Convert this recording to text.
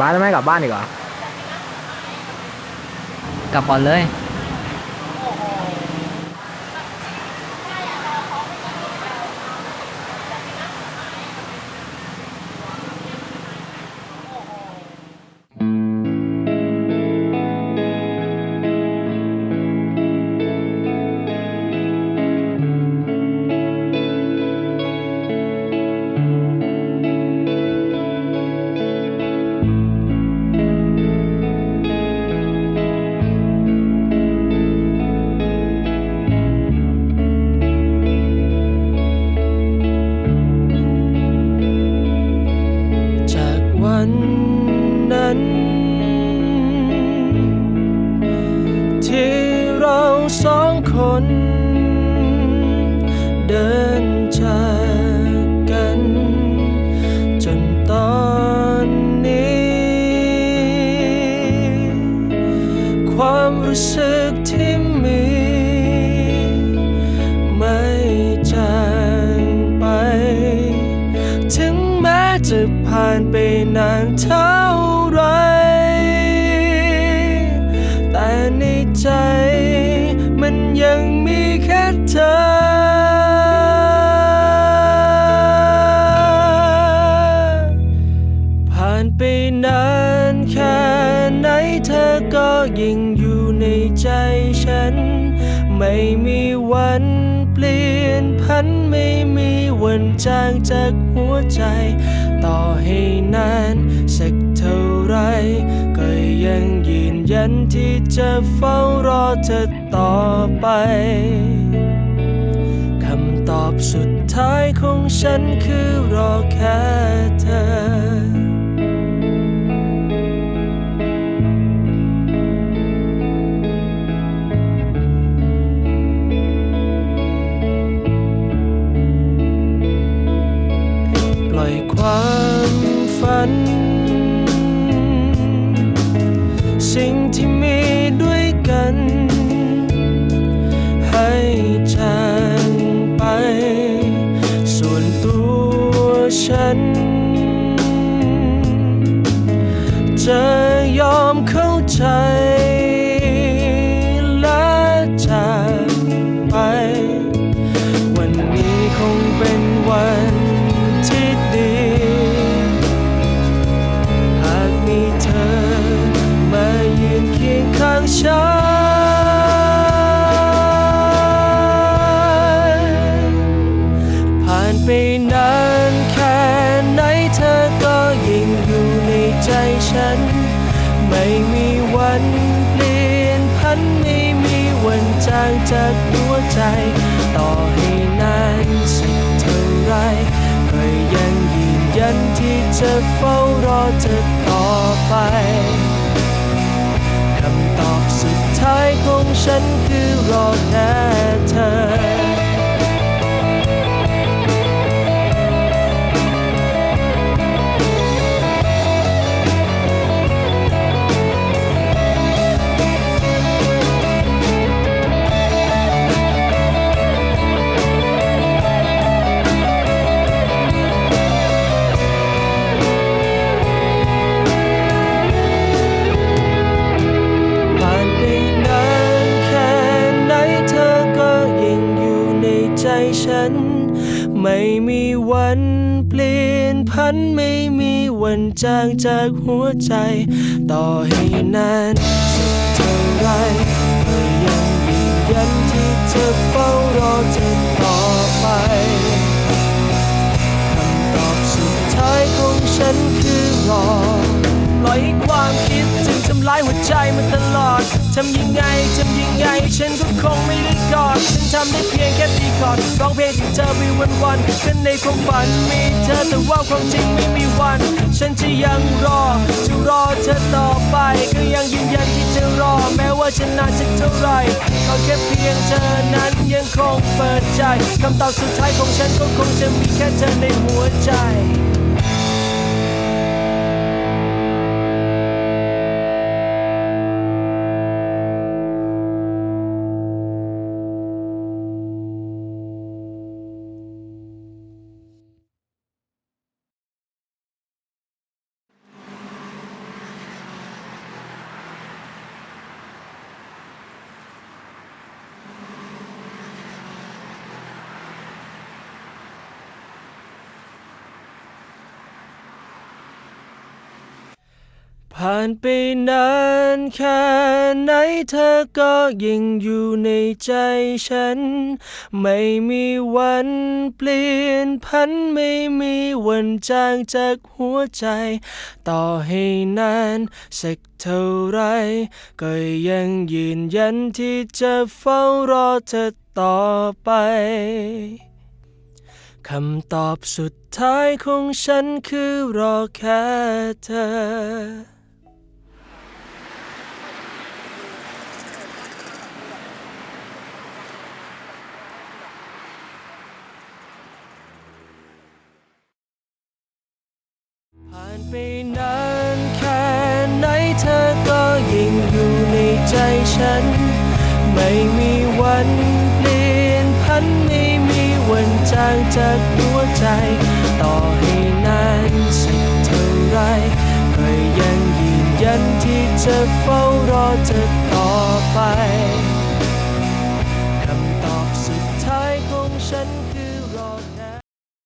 บ้านแล้วไม่กลับบ้านอีกเหรอกลับก่อนเลย สองคน เดินจากกัน จนตอนนี้ ความรู้สึกที่มี ไม่จางไป ถึงแม้จะผ่านไปนานเท่า ไปนานแค่ไหนเธอก็ยังอยู่ในใจฉัน ไม่มีวันเปลี่ยนพันไม่มีวันจางจากหัวใจ ต่อให้นานสักเท่าไรก็ยังยืนยันที่จะเฝ้ารอเธอต่อไปคำตอบสุดท้ายของฉันคือรอแค่เธอ เข้าใจและจากไป วันนี้คงเป็นวันที่ดี หากมีเธอมายืนเคียงข้างฉัน ผ่านไปนานแค่ไหนเธอก็ยังอยู่ในใจฉัน ไม่มี วันเปลี่ยนพันไม่มีวันจางจากหัวใจ ต่อให้นานสักเท่าไรก็ยังยืนยันที่จะเฝ้ารอเธอต่อไปคำตอบสุดท้ายของฉันคือรอแค่เธอ นพันไม่มีวันจางจากหัวใจ ต่อให้นานสักเท่าไรก็ยังยืนยันที่จะเฝ้ารอเธอต่อไปคำตอบสุดท้ายของฉันคือรอปล่อยความคิดถึงทำลายหัวใจมาตลอดทำยังไงทำยังไง ฉันก็คงไม่ได้กอดฉันทำได้เพียง ค่อร์ดร้องเพลงถึงเธอไปวันวันๆเป็นในความฝันมีเธอแต่ว่าความจริงไม่มีวัน ฉันจะยังรอจะรอเธอต่อไปก็ยังยืนยันที่จะรอ แม้ว่าจะนานสักเท่าไหรก็แค่เพียงเธอนั้นยังคงเปิดใจคำตอบสุดท้ายของฉันก็คงจะมีแค่เธอในหัวใจ ผ่านไปนานแค่ไหนเธอก็ยังอยู่ในใจฉัน ไม่มีวันเปลี่ยนพันไม่มีวันจางจากหัวใจ ต่อให้นานสักเท่าไร ก็ยังยืนยันที่จะเฝ้ารอเธอต่อไปคำตอบสุดท้ายของฉันคือรอแค่เธอ ฉัน ไม่มีวันเปลี่ยนพันไม่มีวันจางจากหัวใจ ต่อให้นานสักเท่าไรก็ยังยืนยันที่จะเฝ้ารอเธอต่อไป